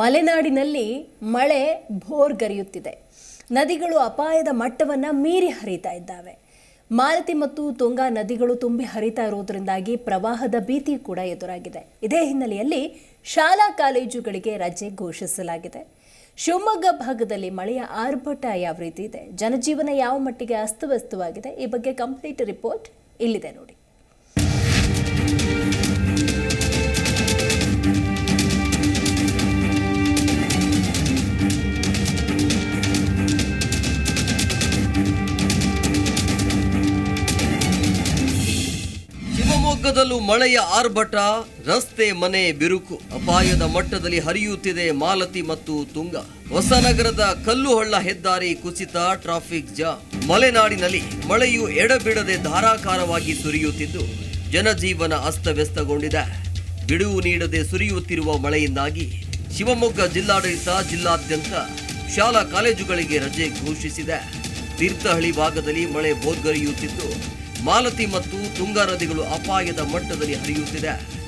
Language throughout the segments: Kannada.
ಮಲೆನಾಡಿನಲ್ಲಿ ಮಳೆ ಭೋರ್ಗರಿಯುತ್ತಿದೆ. ನದಿಗಳು ಅಪಾಯದ ಮಟ್ಟವನ್ನು ಮೀರಿ ಹರಿತಾ ಇದ್ದಾವೆ. ಮಾಲತಿ ಮತ್ತು ತುಂಗಾ ನದಿಗಳು ತುಂಬಿ ಹರಿತಾ ಇರುವುದರಿಂದಾಗಿ ಪ್ರವಾಹದ ಭೀತಿ ಕೂಡ ಎದುರಾಗಿದೆ. ಇದೇ ಹಿನ್ನೆಲೆಯಲ್ಲಿ ಶಾಲಾ ಕಾಲೇಜುಗಳಿಗೆ ರಜೆ ಘೋಷಿಸಲಾಗಿದೆ. ಶಿವಮೊಗ್ಗ ಭಾಗದಲ್ಲಿ ಮಳೆಯ ಆರ್ಭಟ ಯಾವ ರೀತಿ ಇದೆ. ಜನಜೀವನ ಯಾವ ಮಟ್ಟಿಗೆ ಅಸ್ತವ್ಯಸ್ತವಾಗಿದೆ, ಈ ಬಗ್ಗೆ ಕಂಪ್ಲೀಟ್ ರಿಪೋರ್ಟ್ ಇಲ್ಲಿದೆ ನೋಡಿ. ಶಿವಮೊಗ್ಗದಲ್ಲೂ ಮಳೆಯ ಆರ್ಭಟ, ರಸ್ತೆ ಮನೆ ಬಿರುಕು, ಅಪಾಯದ ಮಟ್ಟದಲ್ಲಿ ಹರಿಯುತ್ತಿದೆ ಮಾಲತಿ ಮತ್ತು ತುಂಗ. ಹೊಸನಗರದ ಕಲ್ಲುಹಳ್ಳ ಹೆದ್ದಾರಿ ಕುಸಿತ, ಟ್ರಾಫಿಕ್ ಜಾಮ್. ಮಲೆನಾಡಿನಲ್ಲಿ ಮಳೆಯು ಎಡಬಿಡದೆ ಧಾರಾಕಾರವಾಗಿ ಸುರಿಯುತ್ತಿದ್ದು, ಜನಜೀವನ ಅಸ್ತವ್ಯಸ್ತಗೊಂಡಿದೆ. ಬಿಡುವು ನೀಡದೆ ಸುರಿಯುತ್ತಿರುವ ಮಳೆಯಿಂದಾಗಿ ಶಿವಮೊಗ್ಗ ಜಿಲ್ಲಾಡಳಿತ ಜಿಲ್ಲಾದ್ಯಂತ ಶಾಲಾ ಕಾಲೇಜುಗಳಿಗೆ ರಜೆ ಘೋಷಿಸಿದೆ. ತೀರ್ಥಹಳ್ಳಿ ಭಾಗದಲ್ಲಿ ಮಳೆ ಬೋದ್ಗರಿಯುತ್ತಿದ್ದು ಮಾಲತಿ ಮತ್ತು ತುಂಗಾ ನದಿಗಳು ಅಪಾಯದ ಮಟ್ಟದಲ್ಲಿ ಹರಿಯುತ್ತಿದೆ.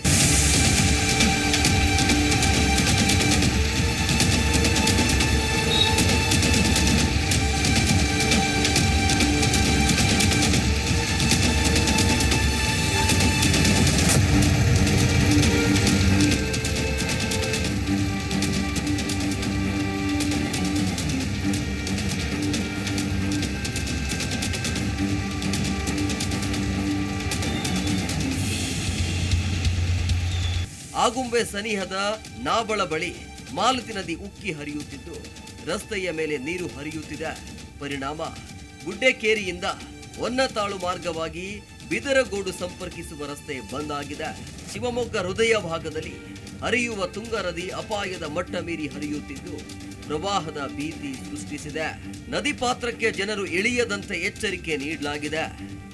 ಆಗುಂಬೆ ಸನಿಹದ ನಾಬಳ ಬಳಿ ಮಾಲತಿ ನದಿ ಉಕ್ಕಿ ಹರಿಯುತ್ತಿದ್ದು, ರಸ್ತೆಯ ಮೇಲೆ ನೀರು ಹರಿಯುತ್ತಿದೆ. ಪರಿಣಾಮ ಗುಡ್ಡೆಕೇರಿಯಿಂದ ಹೊನ್ನತಾಳು ಮಾರ್ಗವಾಗಿ ಬಿದರಗೋಡು ಸಂಪರ್ಕಿಸುವ ರಸ್ತೆ ಬಂದ್ ಆಗಿದೆ. ಶಿವಮೊಗ್ಗ ಹೃದಯ ಭಾಗದಲ್ಲಿ ಹರಿಯುವ ತುಂಗ ನದಿ ಅಪಾಯದ ಮಟ್ಟ ಮೀರಿ ಹರಿಯುತ್ತಿದ್ದು, ಪ್ರವಾಹದ ಭೀತಿ ಸೃಷ್ಟಿಸಿದೆ. ನದಿ ಪಾತ್ರಕ್ಕೆ ಜನರು ಇಳಿಯದಂತೆ ಎಚ್ಚರಿಕೆ ನೀಡಲಾಗಿದೆ.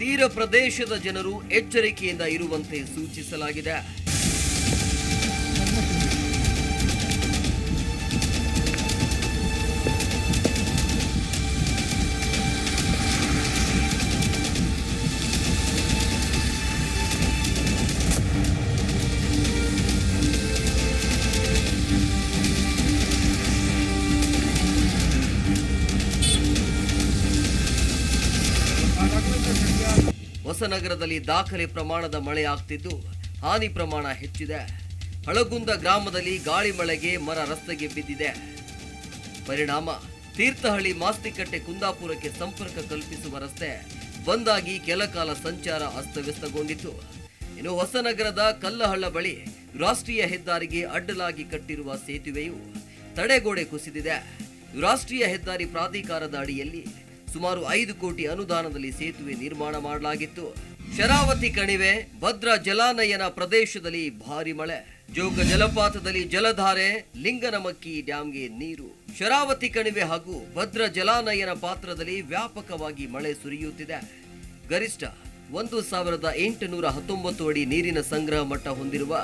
ತೀರ ಪ್ರದೇಶದ ಜನರು ಎಚ್ಚರಿಕೆಯಿಂದ ಇರುವಂತೆ ಸೂಚಿಸಲಾಗಿದೆ. ಹೊಸನಗರದಲ್ಲಿ ದಾಖಲೆ ಪ್ರಮಾಣದ ಮಳೆ ಆಗ್ತಿದ್ದು, ಹಾನಿ ಪ್ರಮಾಣ ಹೆಚ್ಚಿದೆ. ಹಳಗುಂದ ಗ್ರಾಮದಲ್ಲಿ ಗಾಳಿ ಮಳೆಗೆ ಮರ ರಸ್ತೆಗೆ ಬಿದ್ದಿದೆ. ಪರಿಣಾಮ, ತೀರ್ಥಹಳ್ಳಿ ಮಾಸ್ತಿಕಟ್ಟೆ ಕುಂದಾಪುರಕ್ಕೆ ಸಂಪರ್ಕ ಕಲ್ಪಿಸುವ ರಸ್ತೆ ಬಂದಾಗಿ ಕೆಲ ಕಾಲ ಸಂಚಾರ ಅಸ್ತವ್ಯಸ್ತಗೊಂಡಿತ್ತು. ಇನ್ನು ಹೊಸನಗರದ ಕಲ್ಲಹಳ್ಳ ಬಳಿ ರಾಷ್ಟ್ರೀಯ ಹೆದ್ದಾರಿಗೆ ಅಡ್ಡಲಾಗಿ ಕಟ್ಟಿರುವ ಸೇತುವೆಯು ತಡೆಗೋಡೆ ಕುಸಿದಿದೆ. ರಾಷ್ಟ್ರೀಯ ಹೆದ್ದಾರಿ ಪ್ರಾಧಿಕಾರದ ಅಡಿಯಲ್ಲಿ ಸುಮಾರು ಐದು ಕೋಟಿ ಅನುದಾನದಲ್ಲಿ ಸೇತುವೆ ನಿರ್ಮಾಣ ಮಾಡಲಾಗಿತ್ತು. ಶರಾವತಿ ಕಣಿವೆ, ಭದ್ರ ಜಲಾನಯನ ಪ್ರದೇಶದಲ್ಲಿ ಭಾರಿ ಮಳೆ. ಜೋಗ ಜಲಪಾತದಲ್ಲಿ ಜಲಧಾರೆ, ಲಿಂಗನಮಕ್ಕಿ ಡ್ಯಾಂಗೆ ನೀರು. ಶರಾವತಿ ಕಣಿವೆ ಹಾಗೂ ಭದ್ರ ಜಲಾನಯನ ಪಾತ್ರದಲ್ಲಿ ವ್ಯಾಪಕವಾಗಿ ಮಳೆ ಸುರಿಯುತ್ತಿದೆ. ಗರಿಷ್ಠ ಒಂದು ಸಾವಿರದ ಎಂಟುನೂರ ಹತ್ತೊಂಬತ್ತು ಅಡಿ ನೀರಿನ ಸಂಗ್ರಹ ಮಟ್ಟ ಹೊಂದಿರುವ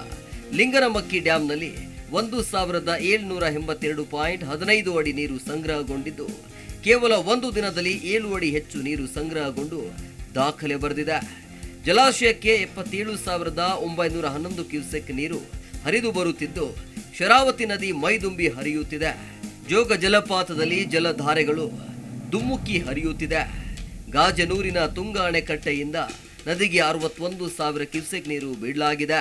ಲಿಂಗನಮಕ್ಕಿ ಡ್ಯಾಂನಲ್ಲಿ ಒಂದು ಸಾವಿರದ ಏಳ್ನೂರ ಎಂಬತ್ತೆರಡು ಪಾಯಿಂಟ್ ಹದಿನೈದು ಅಡಿ ನೀರು ಸಂಗ್ರಹಗೊಂಡಿದ್ದು. ಕೇವಲ ಒಂದು ದಿನದಲ್ಲಿ ಏಳು ಅಡಿ ಹೆಚ್ಚು ನೀರು ಸಂಗ್ರಹಗೊಂಡು ದಾಖಲೆ ಬರೆದಿದೆ. ಜಲಾಶಯಕ್ಕೆ ಎಪ್ಪತ್ತೇಳು ಸಾವಿರದ ಒಂಬೈನೂರ ಹನ್ನೊಂದು ಕ್ಯೂಸೆಕ್ ನೀರು ಹರಿದು ಬರುತ್ತಿದ್ದು, ಶರಾವತಿ ನದಿ ಮೈದುಂಬಿ ಹರಿಯುತ್ತಿದೆ. ಜೋಗ ಜಲಪಾತದಲ್ಲಿ ಜಲಧಾರೆಗಳು ದುಮ್ಮುಕ್ಕಿ ಹರಿಯುತ್ತಿದೆ. ಗಾಜನೂರಿನ ತುಂಗಾಣೆಕಟ್ಟೆಯಿಂದ ನದಿಗೆ ಅರವತ್ತೊಂದು ಸಾವಿರ ಕ್ಯೂಸೆಕ್ ನೀರು ಬಿಡಲಾಗಿದೆ